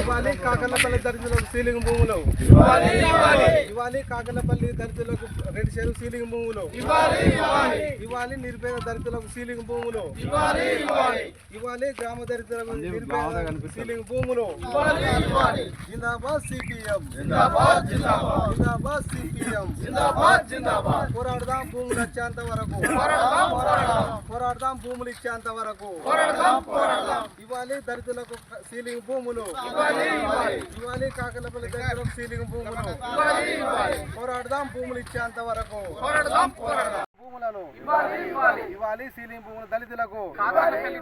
ఇవ్వాలి కాకర్లపల్లి దళితులకు సీలింగ్ భూములు. ఇవ్వాలి కాకర్లపల్లి దళితులకు రెడ్ చెరువు సీలింగ్ భూములు. ఇవ్వాలి నిరుపేద దళితులకు సీలింగ్ భూములు. ఇవ్వాలి గ్రామ దళితులకు నిరుపేద సీలింగ్ భూములు. జిందాబాద్ సిపిఎం. జిందాబాద్ సిపిఎం. పోరాడదాం భూములు వచ్చేంత వరకు. పోరాడదాం భూములు ఇచ్చేంత వరకు. ఇవ్వాలి దళితులకు సీలింగ్ భూములు. ఇవ్వాలి. కాకలపల్లి దళితులకు సీలింగ్ భూములు. పోరాడదాం భూములు ఇచ్చేంత వరకు. భూములను ఇవ్వాలి సీలింగ్ భూములు దళితులకు.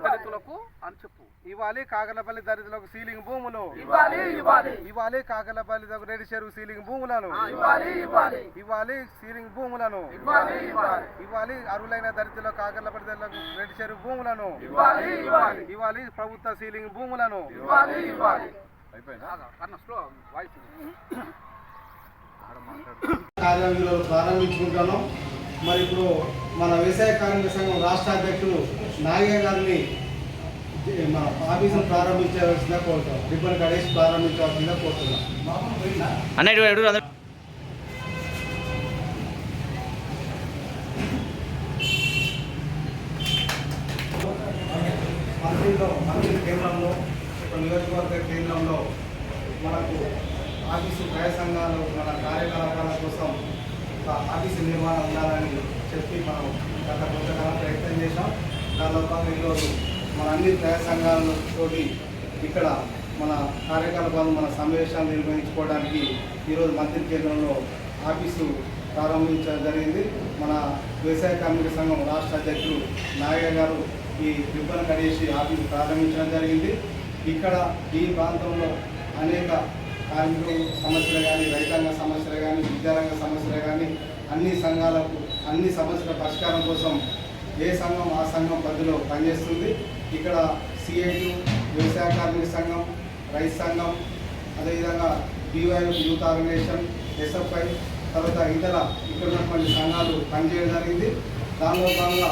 దళితులకు అని చెప్పు. ఇవ్వాలి కాకలపల్లి దళితులకు సీలింగ్ భూములు. ఇవ్వాలి ఇవ్వాలి. ఇవ్వాలి కాకలపల్లి రెడ్డి చెరువు సీలింగ్ భూములను. ఇవ్వాలి ఇవ్వాలి. ఇవ్వాలి సీలింగ్ భూములను. ఇవ్వాలి ఇవ్వాలి. ఇవ్వాలి అరువులైన దళితులకు కాకర్లపల్లి దళితులకు రెడ్డి చెరువు భూములను. ఇవ్వాలి ఇవ్వాలి. ఇవ్వాలి ప్రభుత్వ సీలింగ్ భూములను. కార్యాలయంలో ప్రారంభించుకుంటున్నాం మరి ఇప్పుడు మన వ్యవసాయ కార్మిక సంఘం రాష్ట్ర అధ్యక్షులు నాగయ్య గారిని మన ఆఫీసును ప్రారంభించవలసిందిగా కోరుతున్నాం. రిబ్బన్ కడేసి ప్రారంభించవలసిందిగా కోరుతున్నాం. అన్నట్టు కేంద్రంలో నియోజకవర్గ కేంద్రంలో మనకు ఆఫీసు క్రయ సంఘాలు మన కార్యకలాపాల కోసం ఒక ఆఫీసు నిర్మాణం ఉండాలని చెప్పి మనం గత కొంతకాలం ప్రయత్నం చేశాం. దానిలో భాగంగా ఈరోజు మన అన్ని క్రయ సంఘాలతోటి ఇక్కడ మన కార్యకలాపాలు మన సమావేశాలు నిర్వహించుకోవడానికి ఈరోజు మంత్రి కేంద్రంలో ఆఫీసు ప్రారంభించడం జరిగింది. మన వ్యవసాయ కార్మిక సంఘం రాష్ట్ర అధ్యక్షుడు నాగయ్య గారు ఈ రిబ్బన్ కడేసి ఆఫీసు ప్రారంభించడం జరిగింది. ఇక్కడ ఈ ప్రాంతంలో అనేక కార్మికుల సమస్యలు కానీ రైతాంగ సమస్యలు కానీ విద్యారంగ సమస్యలు కానీ అన్ని సంఘాలకు అన్ని సమస్యల పరిష్కారం కోసం ఏ సంఘం ఆ సంఘం పరిధిలో పనిచేస్తుంది. ఇక్కడ సిఐటి వ్యవసాయ కార్మిక సంఘం రైతు సంఘం అదేవిధంగా డివైఎం యూత్ ఆర్గనైజేషన్ ఎస్ఎఫ్ఐ తర్వాత ఇతర ఇక్కడ ఉన్నటువంటి సంఘాలు పనిచేయడం జరిగింది. దానిలో భాగంగా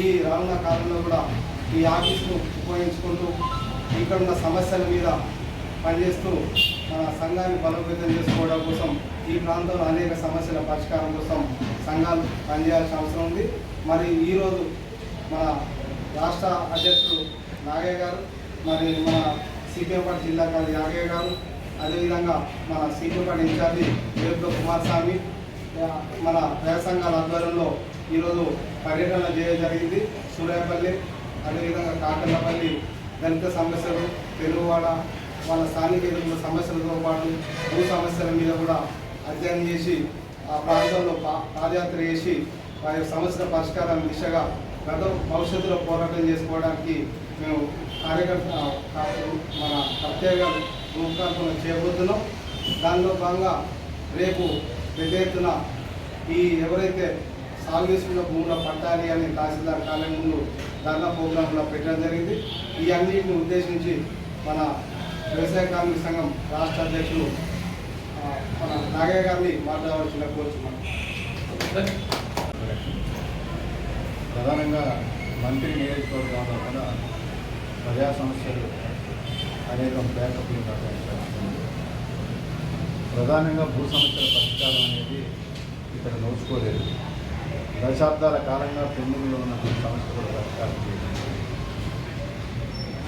ఈ రానున్న కాలంలో కూడా ఈ ఆఫీసును ఉపయోగించుకుంటూ ఇక్కడ ఉన్న సమస్యల మీద పనిచేస్తూ మన సంఘాన్ని బలోపేతం చేసుకోవడం కోసం ఈ ప్రాంతంలో అనేక సమస్యల పరిష్కారం కోసం సంఘాలు పనిచేయాల్సిన అవసరం ఉంది. మరి ఈరోజు మన రాష్ట్ర అధ్యక్షుడు నాగయ్య గారు మరి మన సిపిఎంపేట జిల్లా గారి నాగయ్య గారు అదేవిధంగా మన సిపిఎంపేట ఇన్ఛార్జి వేపుల కుమారస్వామి మన వ్యయ సంఘాల ఆధ్వర్యంలో ఈరోజు పర్యటన చేయడం జరిగింది. సూర్యాపల్లి అదేవిధంగా కాకర్లపల్లి దళిత సమస్యలు తెలుగువాడ వాళ్ళ స్థానిక ఎదుర్కొన్న సమస్యలతో పాటు భూ సమస్యల మీద కూడా అధ్యయనం చేసి ఆ ప్రాంతంలో పా పాదయాత్ర చేసి వారి సమస్యల పరిష్కారం దిశగా గత భవిష్యత్తులో పోరాటం చేసుకోవడానికి మేము కార్యకర్త మన ప్రత్యేక రూపకల్పన చేయబోతున్నాం దానిలో భాగంగా రేపు పెద్ద ఎత్తున ఈ ఎవరైతే సాగు చేసుకున్న భూముల పట్టాలి అని తహసీల్దార్ కాలం ముందు ధర్నా ప్రోగ్రాంలో పెట్టడం జరిగింది. ఈ అన్నింటిని ఉద్దేశించి మన వ్యవసాయ కార్మిక సంఘం రాష్ట్ర అధ్యక్షులు మన నాగయ్య గారిని మాట్లాడవలసిన కోరుతున్నాను ప్రధానంగా మంత్రి నియోజకవర్గంలో కూడా ప్రజా సమస్యలు అనేక బ్యాకప్లు ప్రధానంగా భూ సమస్యల పరిష్కారం అనేది ఇక్కడ నోచుకోలేదు. దశాబ్దాల కాలంగా పెండింగ్లో ఉన్న సమస్య కూడా పరిష్కారం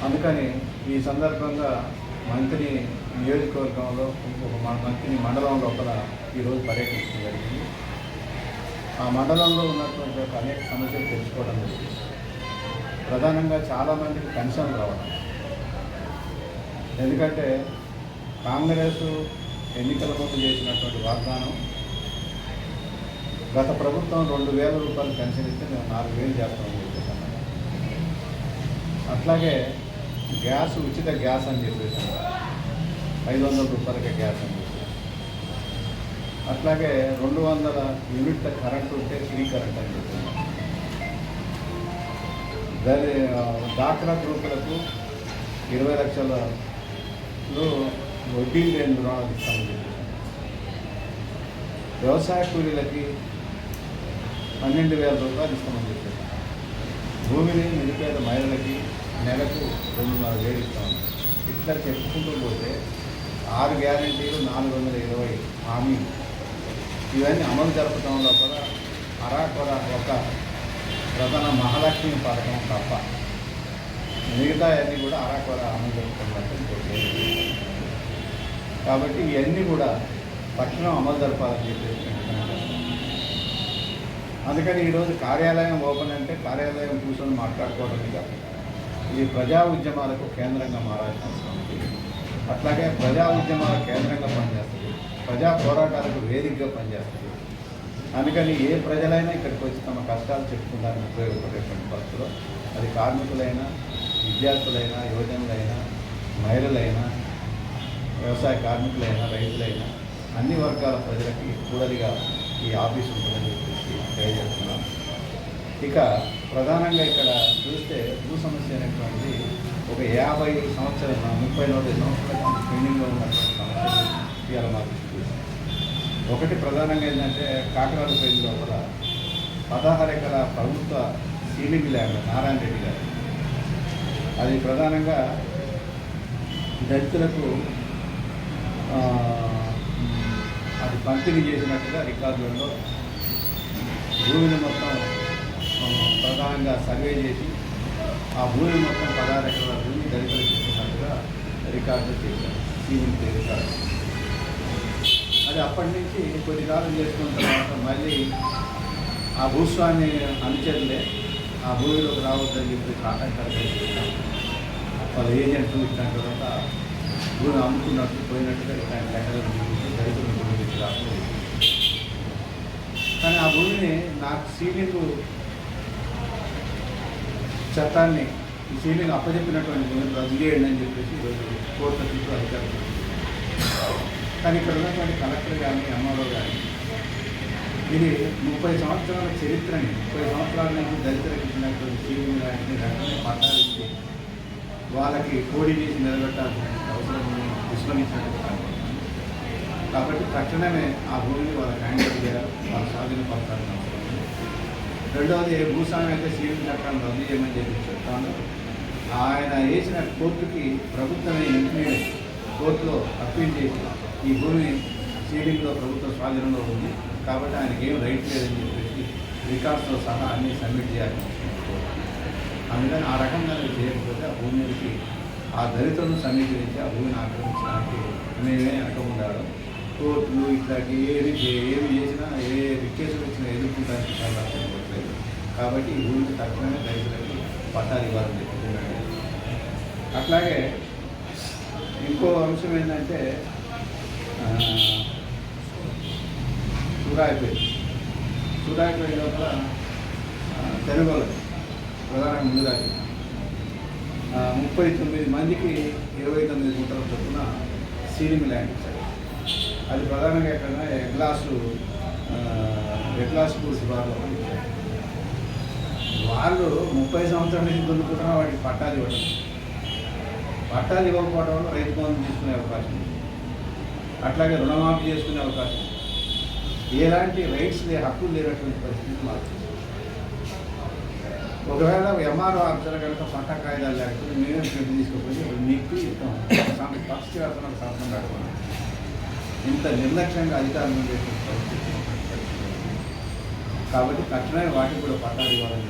అందుకని ఈ సందర్భంగా మంత్రి నియోజకవర్గంలో ఇంకొక మంత్రిని మంత్రి మండలం లోపల ఈరోజు పర్యటించడం జరిగింది. ఆ మండలంలో ఉన్నటువంటి అనేక సమస్యలు తెలుసుకోవడం జరిగింది. ప్రధానంగా చాలామందికి పెన్షన్ రావడం. ఎందుకంటే కాంగ్రెస్ ఎన్నికల ముందు చేసినటువంటి వాగ్దానం గత ప్రభుత్వం రెండు వేల రూపాయలు పెన్షన్ ఇస్తే మేము నాలుగు వేలు చేస్తామని చెప్పేసాను అట్లాగే గ్యాస్ ఉచిత గ్యాస్ అని చెప్పేసాను ఐదు వందల రూపాయలకి గ్యాస్ అని చెప్పేసి. అట్లాగే రెండు వందల యూనిట్ల కరెంట్ ఉంటే ఫ్రీ కరెంట్ అని చెప్పారు దాని డాక్రా గ్రూపులకు ఇరవై లక్షల వడ్డీ లేని రుణాలు ఇస్తామని చెప్పేసి వ్యవసాయ కూలీలకి పన్నెండు వేల రూపాయలు ఇస్తామని చెప్పారు. భూమిని నిరుపేద మహిళలకి నెలకు రెండున్నర వేలు ఇస్తామని ఇట్లా చెప్పుకుంటూ పోతే ఆరు గ్యారంటీలు నాలుగు వందల ఇరవై హామీ. ఇవన్నీ అమలు జరపడంలో కూడా అరాకొర ఒక ప్రధాన మహాలక్ష్మి పథకం తప్ప మిగతా అన్నీ కూడా అరాకొర అమలు జరుపుతున్నట్టు కాబట్టి ఇవన్నీ కూడా తక్షణం అమలు జరపాలని చెప్పేసి అందుకని ఈరోజు కార్యాలయం ఓపెన్ అంటే కార్యాలయం కూర్చొని మాట్లాడుకోవడం కాదు ఇది ప్రజా ఉద్యమాలకు కేంద్రంగా మారాల్సిన అవసరం. అట్లాగే ప్రజా ఉద్యమాల కేంద్రంగా పనిచేస్తుంది ప్రజా పోరాటాలకు వేదికగా పనిచేస్తుంది అందుకని ఏ ప్రజలైనా ఇక్కడికి వచ్చి తమ కష్టాలు చెప్పుకోవడానికి ఉపయోగపడేటువంటి పరిస్థితుల్లో అది కార్మికులైనా విద్యార్థులైనా యువజనులైనా మహిళలైనా వ్యవసాయ కార్మికులైనా రైతులైనా అన్ని వర్గాల ప్రజలకి కూడలిగా ఈ ఆఫీస్ ఉంటుందని చెప్పేసి తెలియజేస్తున్నాం ఇక ప్రధానంగా ఇక్కడ చూస్తే భూ సమస్య అనేటువంటిది ఒక యాభై సంవత్సరాల ముప్పై నలభై సంవత్సరాల పెండింగ్లో ఉన్నటువంటి సమస్య ఇవాళ మాకు ఒకటి ప్రధానంగా ఏంటంటే కాకరాలపల్లి లోపల పదహారు ఎకర ప్రభుత్వ సీలింగ్ ల్యాండ్ నారాయణ రెడ్డి గారు. అది ప్రధానంగా దళితులకు అది పంపిణీ చేసినట్టుగా రికార్డులలో భూమిని మొత్తం ప్రధానంగా సర్వే చేసి ఆ భూమి మొత్తం పదహారు ఎకరాల భూమి దళితులకు ఇచ్చినట్టుగా రికార్డు చేశారు. Ceiling record. అది అప్పటి నుంచి కొద్ది కాలం చేసుకున్న తర్వాత మళ్ళీ ఆ భూస్వామి అనుచరులే ఆ భూమిలోకి రావద్దని చెప్పి ఆటంకాలు చేస్తున్నాం వాళ్ళ ఏజెంట్లు ఇచ్చిన తర్వాత భూమి అమ్ముకున్నట్టు పోయినట్టుగా ఇట్లాంటి లెక్కలు చూపించి భూమి రాకుండా కానీ ఆ భూమిని నాకు సీలింగ్ చట్టాన్ని ఈ సీలింగ్ అప్పచెప్పినటువంటి భూమిని రద్దు చేయండి అని చెప్పేసి ఈరోజు కోర్టు చుట్టూ అధికారులు కానీ ఇక్కడ ఉన్నటువంటి కలెక్టర్ కానీ ఎంఆర్ఓ కానీ ఇది ముప్పై సంవత్సరాల చరిత్రని ముప్పై సంవత్సరాల నుంచి దళితులకు సీలింగ్ లాంటిని వెంటనే పట్టాలించి వాళ్ళకి కోడి చేసి నిలబెట్టాల్సిన అవసరం విస్మరించినట్టు కాబట్టి తక్షణమే ఆ భూమిని వాళ్ళ హ్యాండ్ చేయాలి వాళ్ళ స్వాధీనపరచాల్సిన అవసరం ఉంది. రెండవది భూస్వామి అయితే సీఎం చట్టాన్ని రద్దు చేయమని చెప్పి చెప్తాను ఆయన వేసిన కోర్టుకి ప్రభుత్వమే ఇంటిని కోర్టులో అప్పీల్ చేసి ఈ భూమి సీలింగ్లో ప్రభుత్వ స్వాధీనంలో ఉంది. కాబట్టి ఆయనకి ఏం రైట్ లేదని చెప్పేసి రికార్డ్స్తో సహా అన్ని సబ్మిట్ చేయాల్సి అందుకని ఆ రకంగా చేయకపోతే ఆ భూమికి ఆ దళితులను సమీకరించి ఆ భూమిని ఆక్రమించడానికి మేమే వెనక ఉండాలి కోర్టులు ఇట్లాంటి ఏది ఏమి చేసినా ఏ కేసులు వచ్చినా ఎదుర్కొంటానికి చాలా అవసరం కాబట్టి ఈ భూమికి తక్కువనే రైతులకి పట్టాలు ఇవ్వాలని చెప్తున్నాడు అట్లాగే ఇంకో అంశం ఏంటంటే సూరాయిపేట. సూరాయిపేట లోపల తెలుగులో ప్రధానంగా ముందుగా ముప్పై తొమ్మిది మందికి ఇరవై తొమ్మిది గుంటల చొప్పున సీలింగ్ ల్యాండ్ ఇచ్చారు. అది ప్రధానంగా ఎక్కడన్నా ఎగ్లాసు ఎగ్లాస్ పూర్తి బాగా వాళ్ళు ముప్పై సంవత్సరాల నుంచి దున్నుకుంటున్న వాటికి పట్టాలు ఇవ్వడం. పట్టాలు ఇవ్వకపోవడం వల్ల రైతు బంధు తీసుకునే అవకాశం అట్లాగే రుణమాఫీ చేసుకునే అవకాశం ఎలాంటి రైట్స్ లే హక్కులు లేనటువంటి పరిస్థితి మాకు ఒకవేళ ఎంఆర్ఓ ఆఫీసర్ కనుక పట్టా కాయిదాలు లేకపోతే మేమే పెట్టి తీసుకుపోయి మీకు ఇస్తాం. పక్షివాసన శాసనం కట్టుకున్నాం ఇంత నిర్లక్ష్యంగా అధికారం పరిస్థితి. కాబట్టి కఠినమైన వాటికి కూడా పట్టాలు ఇవ్వాలని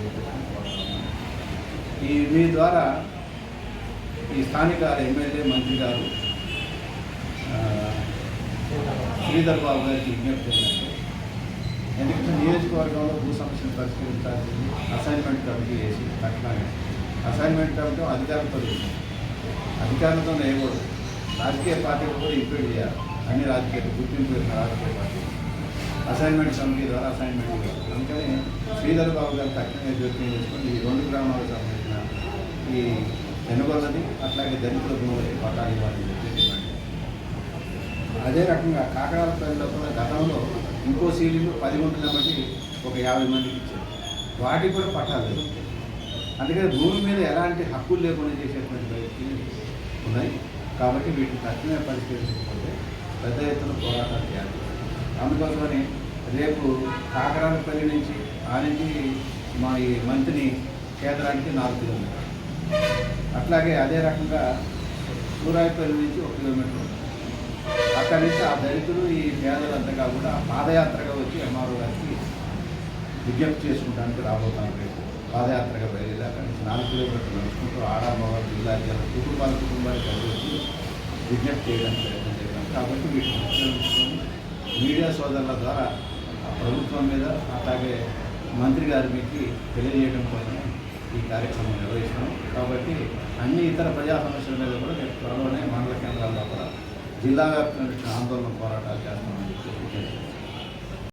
ఈ మీ ద్వారా ఈ స్థానిక ఎమ్మెల్యే మంత్రి గారు శ్రీధర్ బాబు గారికి విజ్ఞప్తి ఏంటంటే ఎందుకంటే నియోజకవర్గంలో భూ సమస్యను పరిష్కరించాల్సింది అసైన్మెంట్ కమిటీ వేసి తక్షణమే. అసైన్మెంట్ కమిటీ అధికారంతో అధికారంతో వేయకూడదు. రాజకీయ పార్టీలు కూడా ఇంక్లూడ్ చేయాలి. అన్ని రాజకీయ గుర్తింపు రాజకీయ పార్టీ. అసైన్మెంట్ సమితి ద్వారా అసైన్మెంట్ ఇవ్వాలి. అందుకని శ్రీధర్ బాబు గారు తక్షణమే జోక్యం చేసుకుని ఈ రెండు గ్రామాలకు సంబంధించిన ఈ వెనుగొల్లది అట్లాగే దళితుల భూములకి పట్టాలు ఇవ్వాలని చెప్పి అదే రకంగా కాకరాలపల్లిలో కూడా గతంలో ఇంకో సీలింగ్ పది గుంటల బట్టి ఒక యాభై మందికి ఇచ్చారు. వాటికి కూడా పట్టాలు అందుకని భూమి మీద ఎలాంటి హక్కులు లేకుండా చేసేటువంటి పరిస్థితులు ఉన్నాయి కాబట్టి వీటిని తక్షణమే పరిష్కరించకపోతే పెద్ద ఎత్తున పోరాటాలు చేయాలి. అందుకోసమని రేపు కాకరాలపల్లి నుంచి ఆ నుంచి మా ఈ మంత్రిని కేంద్రానికి నాలుగు కిలోమీటర్లు. అట్లాగే అదే రకంగా సూరాయిపల్లి నుంచి ఒక కిలోమీటర్. ఉంటుంది అక్కడి నుంచి ఆ దళితులు ఈ పేదలంతగా కూడా పాదయాత్రగా వచ్చి ఎంఆర్ఓ గారికి విజ్ఞప్తి చేసుకుంటానికి రాబోతాను రేపు. పాదయాత్రగా బయలుదేరి అక్కడి నుంచి నాలుగు కిలోమీటర్లు నడుచుకుంటూ ఆడామగ జిల్లా జిల్లా కుటుంబాల కుటుంబాలు కలిసి వచ్చి విజ్ఞప్తి చేయడానికి ప్రయత్నం చేయాలి కాబట్టి వీటిని మీడియా సోదరుల ద్వారా ఆ ప్రభుత్వం మీద అలాగే మంత్రి గారి మీకు తెలియజేయడం కోసం ఈ కార్యక్రమం నిర్వహిస్తున్నాం. కాబట్టి అన్ని ఇతర ప్రజా సమస్యల మీద కూడా నేను త్వరలోనే మండల కేంద్రాల్లో కూడా జిల్లా వ్యాప్తంగా ఆందోళన పోరాటాలు చేస్తామని చెప్పి